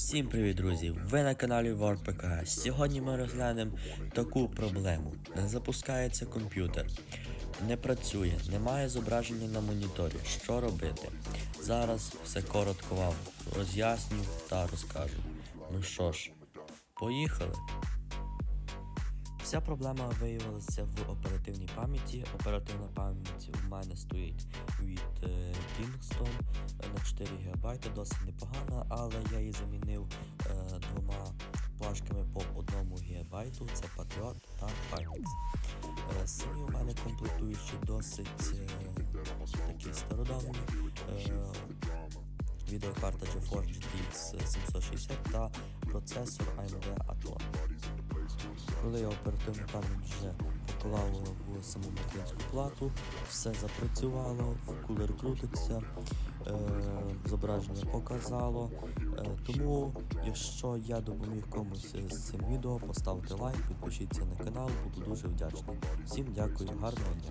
Всім привіт, друзі! Ви на каналі WordPK. Сьогодні ми розглянемо таку проблему. Не запускається комп'ютер, не працює, немає зображення на моніторі. Що робити? Зараз все коротко вам роз'ясню та розкажу. Ну що ж, поїхали! Вся проблема виявилася в оперативній пам'яті. Оперативна пам'ять у мене стоїть від е, Kingston на 4 ГБ, досить непогана, але я її замінив ГБ, це Patriot та Phoenix. Е, самі у мене комплектуючі досить е, такі стародавні. Е, відеокарта GeForce GTX 760 та процесор AMD Athlon. Коли я оперативну пам'ять вже поклав в саму материнську плату, все запрацювало, кулер крутиться, е, зображення показало. Е, тому, якщо я допоміг комусь з цим відео, поставте лайк, підпишіться на канал, буду дуже вдячний. Всім дякую, гарного дня.